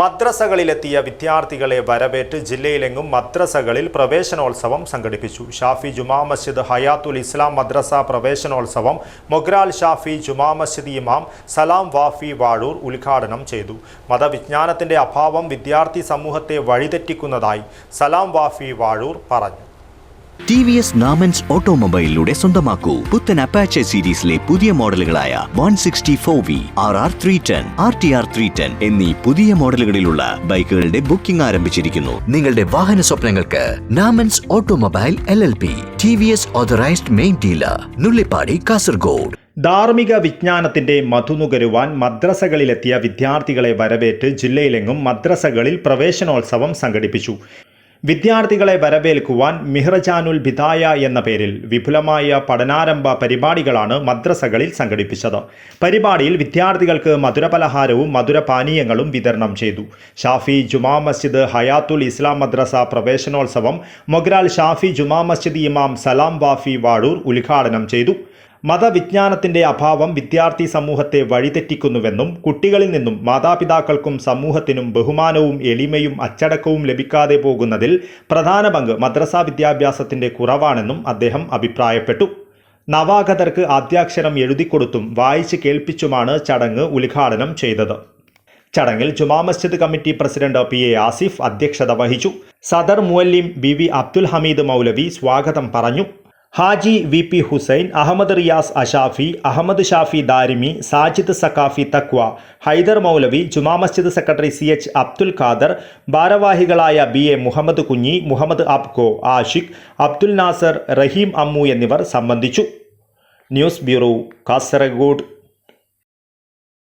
മദ്രസകളിലെത്തിയ വിദ്യാർത്ഥികളെ വരവേറ്റ് ജില്ലയിലെങ്ങും മദ്രസകളിൽ പ്രവേശനോത്സവം സംഘടിപ്പിച്ചു. ഷാഫി ജുമാ മസ്ജിദ് ഹയാത്തുൽ ഇസ്ലാം മദ്രസ പ്രവേശനോത്സവം മൊഗ്രാൽ ഷാഫി ജുമാ മസ്ജിദ് ഇമാം സലാം വാഫി വാഴൂർ ഉദ്ഘാടനം ചെയ്തു. മതവിജ്ഞാനത്തിന്റെ അഭാവം വിദ്യാർത്ഥി സമൂഹത്തെ വഴിതെറ്റിക്കുന്നതായി സലാം വാഫി വാഴൂർ പറഞ്ഞു. ടി വി എസ് നാമൻസ് ഓട്ടോമൊബൈലിലൂടെ സ്വന്തമാക്കൂ. പുത്തൻ അപ്പാച്ച സീരീസിലെ പുതിയ മോഡലുകളായ one sixty four V R R three ten R T R three ten എന്നീ പുതിയ മോഡലുകളിലുള്ള ബൈക്കുകളുടെ ബുക്കിംഗ് ആരംഭിച്ചിരിക്കുന്നു. നിങ്ങളുടെ വാഹന സ്വപ്നങ്ങൾക്ക് Namans automobile L L P T V S authorised main dealer Nullippady Kasaragod. ധാർമ്മിക വിജ്ഞാനത്തിന്റെ മധുനുകരുവാൻ മദ്രസകളിലെത്തിയ വിദ്യാർത്ഥികളെ വരവേറ്റ് ജില്ലയിലെങ്ങും മദ്രസകളിൽ പ്രവേശനോത്സവം സംഘടിപ്പിച്ചു. വിദ്യാർത്ഥികളെ വരവേൽക്കുവാൻ മിഹ്റജാനുൽ ബിദായ എന്ന പേരിൽ വിപുലമായ പഠനാരംഭ പരിപാടികളാണ് മദ്രസകളിൽ സംഘടിപ്പിച്ചത്. പരിപാടിയിൽ വിദ്യാർത്ഥികൾക്ക് മധുരപലഹാരവും മധുരപാനീയങ്ങളും വിതരണം ചെയ്തു. ഷാഫി ജുമാ മസ്ജിദ് ഹയാത്തുൽ ഇസ്ലാം മദ്രസ പ്രവേശനോത്സവം മൊഗ്രാൽ ഷാഫി ജുമാ മസ്ജിദ് ഇമാം സലാം വാഫി വാഴൂർ ഉദ്ഘാടനം ചെയ്തു. മതവിജ്ഞാനത്തിന്റെ അഭാവം വിദ്യാർത്ഥി സമൂഹത്തെ വഴിതെറ്റിക്കുന്നുവെന്നും കുട്ടികളിൽ നിന്നും മാതാപിതാക്കൾക്കും സമൂഹത്തിനും ബഹുമാനവും എളിമയും അച്ചടക്കവും ലഭിക്കാതെ പോകുന്നതിൽ പ്രധാന പങ്ക് മദ്രസാ വിദ്യാഭ്യാസത്തിന്റെ കുറവാണെന്നും അദ്ദേഹം അഭിപ്രായപ്പെട്ടു. നവാഗതർക്ക് ആദ്യാക്ഷരം എഴുതിക്കൊടുത്തും വായിച്ച് കേൾപ്പിച്ചുമാണ് ചടങ്ങ് ഉദ്ഘാടനം ചെയ്തത്. ചടങ്ങിൽ Juma Masjid committee president P. A. Asif അധ്യക്ഷത വഹിച്ചു. സദർ മുവല്ലിം ബി. വി. അബ്ദുൽ ഹമീദ് മൗലവി സ്വാഗതം പറഞ്ഞു. Haji V P Hussain Ahmed Riyas Ashafi Ahmed Shafi Darimi Sajid Saqafi Thaqwa Haider Maulavi Juma Masjid secretary C H Abdul Khader ഭാരവാഹികളായ B A Muhammad Kunhi Muhammad അബ്കോ Ashiq Abdul Nasar റഹീം അമ്മു എന്നിവർ സംബന്ധിച്ചു. News bureau Kasaragod.